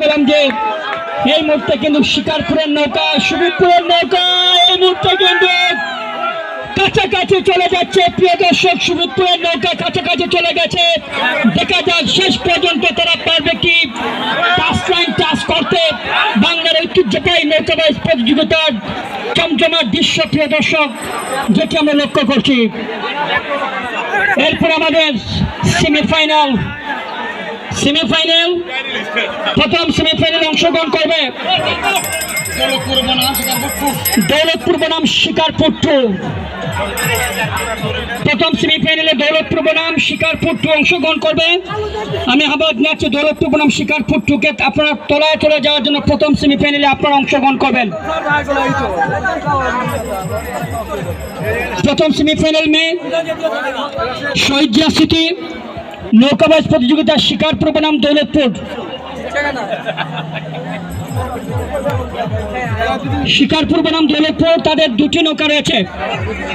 পেলাম যে এই মুহূর্তে কিন্তু শিকারপুরের নৌকা সুবিদপুরের নৌকা, এই মুহূর্তে কিন্তু কাছাকাছি চলে যাচ্ছে। প্রিয় দর্শক সুবিদপুরের নৌকা কাছাকাছি চলে গেছে। দেখা যাক শেষ পর্যন্ত তারা পারবে কি। টাচ করতে। বাংলার ঐতিহ্যবাহী নৌকাবাইজ প্রতিযোগিতার চমচমার দৃশ্য, প্রিয় দর্শক, যেটি আমরা লক্ষ্য করছি। এরপর আমাদের সেমিফাইনাল সেমিফাইনাল প্রথম সেমিফাইনালে অংশগ্রহণ করবে। দৌলতপুর বনাম শিকারপুর টু। প্রথম সেমিফাইনালে দৌলতপুর বনাম শিকারপুর টু অংশগ্রহণ করবে। আমি আবার জানাচ্ছি দৌলতপুর বনাম শিকারপুর টুকে আপনারা তলায় চলে যাওয়ার জন্য প্রথম সেমিফাইনালে আপনারা অংশগ্রহণ করবেন। প্রথম সেমিফাইনাল মে শহীদ জিয়া সিটি নৌকাবাজ প্রতিযোগিতা শিকারপুর বনাম দৌলতপুর। শিকারপুর বনাম দৌলতপুর তাদের দুটি নৌকা রয়েছে।